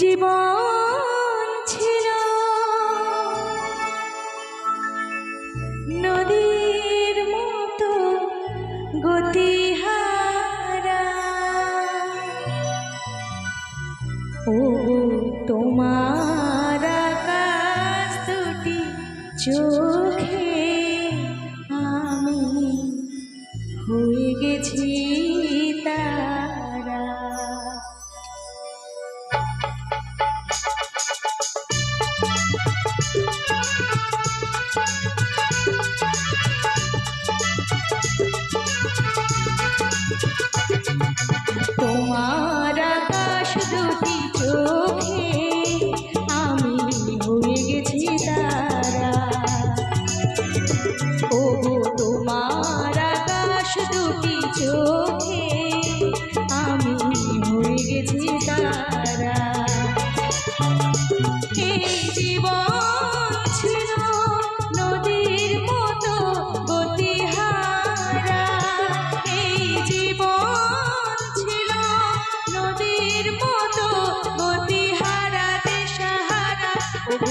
জীবন ছিল নদীর মতো গতিহারা। ও তোমার আকাশ চোখে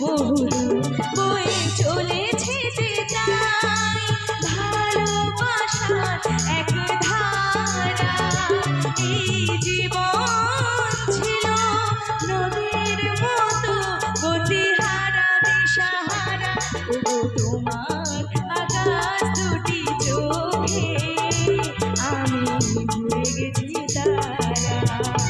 বহুদূর বয়ে চলেছে যে তাই ভালোবাসার এক ধারা। এই জীবন ছিল নদীর মতো গতিহারা দিশাহারা। ও তোমার আকাশ দুটি চোখে, আমি ভুলে গেছি তারা।